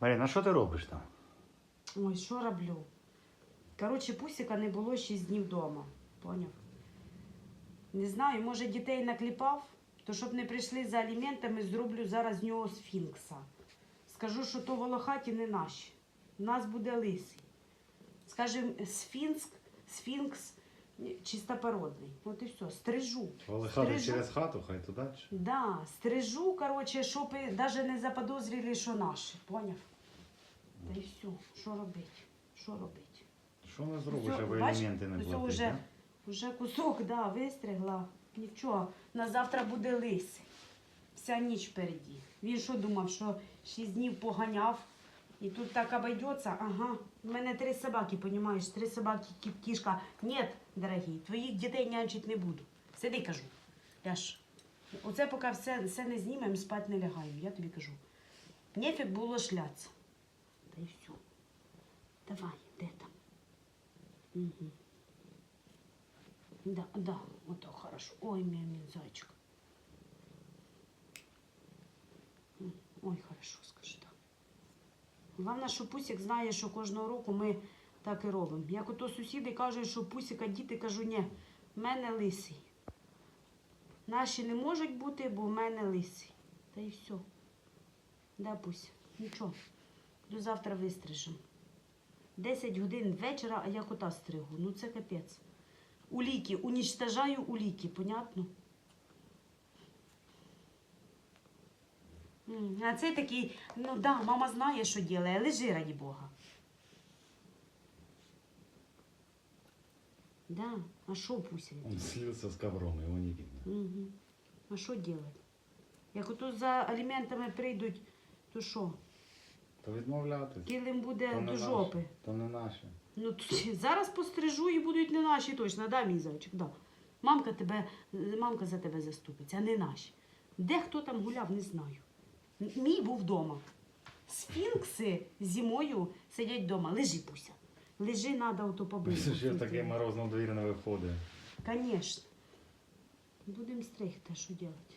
Марина, що ти робиш там? Ой, що роблю? Коротше, пусіка не було 6 днів вдома. Поняв? Не знаю, може дітей накліпав, то щоб не прийшли за аліментами, зроблю зараз нього сфінкса. Скажу, що то волохаті не наші. У нас буде лисий. Скажем, сфінкс, сфінкс чистопородний. От і все. Стрижу. Волохати Стрижу. через хату, хай туди. чи? Да, стрижу, короче, щоб навіть не заподозрили, що наші. Поняв? Та й все. Що робити? Що робити? Що не зробиш, Всьо, аби елементи не всьо платити? вже- кусок, да, вистригла. Нічого, на завтра буде лисий. Вся ніч впереді. Він що думав, що шість днів поганяв. І тут так обойдеться. Ага, у мене три собаки, понімаєш, три собаки, кішка. Ні, дорогі, твоїх дітей нянчить не буду. Сиди, кажу. Я ж. Оце поки все, все не знімемо, спати не лягаю, я тобі кажу. Нефіг було шлятися. Та й все. Давай, де там? Угу. Да, да, вот так хорошо. Ой, мій, мій зайчик. Ой, хорошо. Головне, що Пусік знає, що кожного року ми так і робимо. Як ото сусіди кажуть, що Пусіка діти, кажу, ні, в мене лисий. Наші не можуть бути, бо в мене лисий. Та й все. Да, Пусь, нічого. До завтра вистрижемо. 10 годин вечора, а я кота стригу. Ну це капець. Уліки, уничтожаю уліки, понятно? А це такий, ну да, мама знає, що робить, лежи раді Бога. Да, а що Пуся? Он слился с ковром, его не видно. Угу. А що робити? Як ото за аліментами прийдуть, то що? То відмовляти. Килим буде То до жопи. То не наше. Ну, т- зараз пострижу і будуть не наші точно, да, мій зайчик, да. Мамка, тебе, мамка за тебе заступиться, а не наші. Де хто там гуляв, не знаю. Мій був вдома. Сфінкси зимою сидять вдома. Лежи, Пуся. Лежи, треба ото побити. Це ж таке морозно в двір не виходить. Звісно. Будемо стригти, що робити.